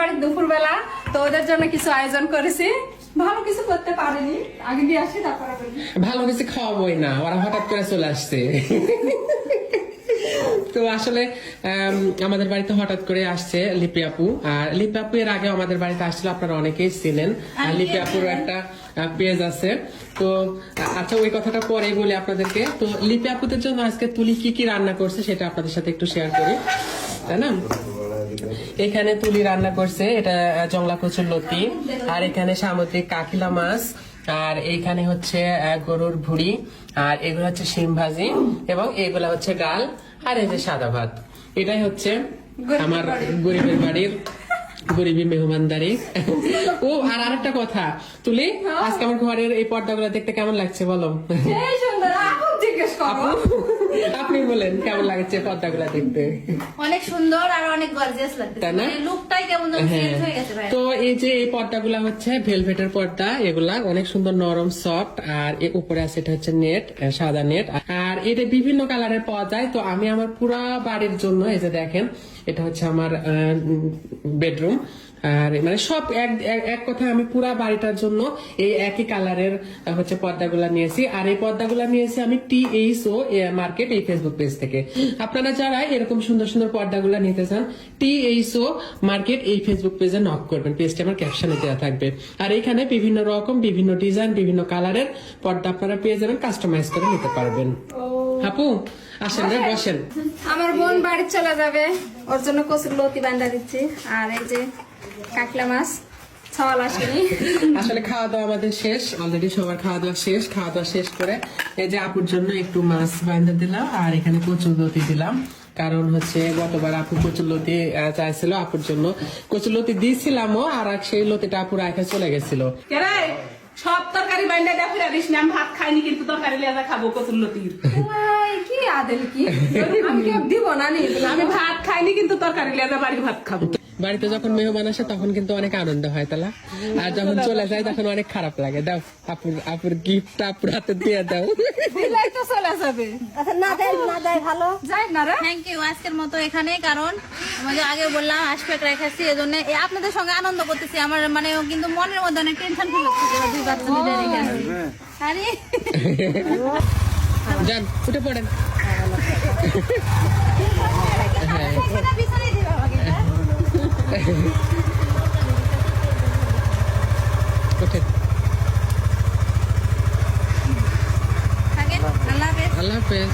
বাড়ির দুপুরবেলা তো ওদের জন্য কিছু আয়োজন করেছি। ভালো কিছু করতে পারিনি। আগে দিয়ে আসি তারপরে ভালো কিছু খাওয়াবোই না ওরা হঠাৎ করে চলে আসছে। তো আসলে আম, আমাদের বাড়িতে হঠাৎ করে আসছে লিপি আপু। আর লিপি আপু এর আগে আমাদের বাড়িতে আসছিল আপনারা অনেকেই ছিলেন লিপি আপুর একটা পেজ আছে। তো আচ্ছা ওই কথাটা পরে বলি আপনাদেরকে। তো লিপি আপুদের জন্য আজকে তুলি কি কি রান্না করছে সেটা আপনাদের সাথে একটু শেয়ার করি। তাই না? এখানে তুলি রান্না করছে এটা জংলা কচুর লতি আর এখানে সামুদ্রিক কাকিলা মাছ আর এইখানে হচ্ছে গরুর ভুড়ি আর এগুলো হচ্ছে শিম ভাজি এবং এগুলো হচ্ছে ডাল আর এই যে সাদা ভাত। এটাই হচ্ছে আমার। গরিবের বাড়ির গরিবী মেহমানদারি। ও আর আরেকটা কথা তুলি আজকে আমার ঘরের এই পর্দাগুলো দেখতে কেমন লাগছে বলো? আপনি বলেন কেমন লাগছে পর্দাগুলো দেখতে? অনেক সুন্দর আর অনেক গর্জিয়াস লাগছে তাই না? মানে লুকটাই কেমন হ্যাঁ। চেঞ্জ হয়ে গেছে ভাই তো এই যে এই পর্দাগুলো হচ্ছে ভেলভেটের পর্দা এগুলা অনেক সুন্দর নরম সফট আর এর উপরে আছে এটা হচ্ছে নেট সাদা নেট আর এটা বিভিন্ন কালারের পাওয়া যায়, তো আমি আমার পুরা বাড়ির জন্য এই যে দেখেন, এটা হচ্ছে আমার বেডরুম আর মানে সব এক, এক- কথায় আমি পুরা বাড়িটার জন্য এই একই কালারের হচ্ছে পর্দাগুলা নিয়েছি। আর এই পর্দাগুলা নিয়েছি আমি টি এইচ ও মার্কেট এই ফেসবুক পেজ থেকে। আপনারা যারা এরকম সুন্দর সুন্দর পর্দাগুলা নিতে চান টি এইচ ও মার্কেট এই ফেসবুক পেজে নক করবেন। পেজটা আমার ক্যাপশনে দেওয়া থাকবে। আর এখানে বিভিন্ন রকম, বিভিন্ন ডিজাইন বিভিন্ন কালারের পর্দা আপনারা পেয়ে যাবেন কাস্টমাইজ করে নিতে পারবেন। আপু আসেন রে বসেন। আমার বোন বাড়ি চলে যাবে। ওর জন্য কচুর লতি বান্ধা দিচ্ছি। আর এই যে কাকলা মাছ আসলে খাওয়া দাওয়া আমাদের শেষ অলরেডি সবার খাওয়া দাওয়া শেষ খাওয়া দাওয়া শেষ করে এই যে আপুর জন্য একটু মাছ বাইন্ধে দিলাম আর এখানে কচুর লতি দিলাম। কারণ হচ্ছে গতবার আপু কচুর লতি চাইছিল আপুর জন্য। কচুর লতি দিয়েছিলামও আর সেই লতিটা আপুর রেখে চলে গেছিল। কেরে সব তরকারি বাইন্ডা না আমি ভাত খাইনি কিন্তু তরকারি লেজা খাব কি আদেল কি? আমি দিব না নি? আমি ভাত খাইনি কিন্তু তরকারি লেজা বাড়ির ভাত খাব। বাড়িতে যখন মেহমান আসে তখন কিন্তু অনেক আনন্দ হয় তালা। আর যখন চলে যায় তখন অনেক খারাপ লাগে। দাও আপুর আপুর গিফট আপুর হাতে দিয়ে দাও। দিলাই তো চলে যাবে। আচ্ছা না দেয় না দেয় ভালো। যাই না রে। থ্যাংক ইউ আজকের মতো এখানে কারণ আগে বললাম আশপেক রেখেছি এই জন্য আপনাদের সঙ্গে আনন্দ করতেছি। আমার মানে কিন্তু মনের মধ্যে অনেক টেনশন ফিল হচ্ছে যে দুই বাচ্চা মিলে রেখে আসি। আরে আল্লাহ হাফেজ আল্লাহ হাফেজ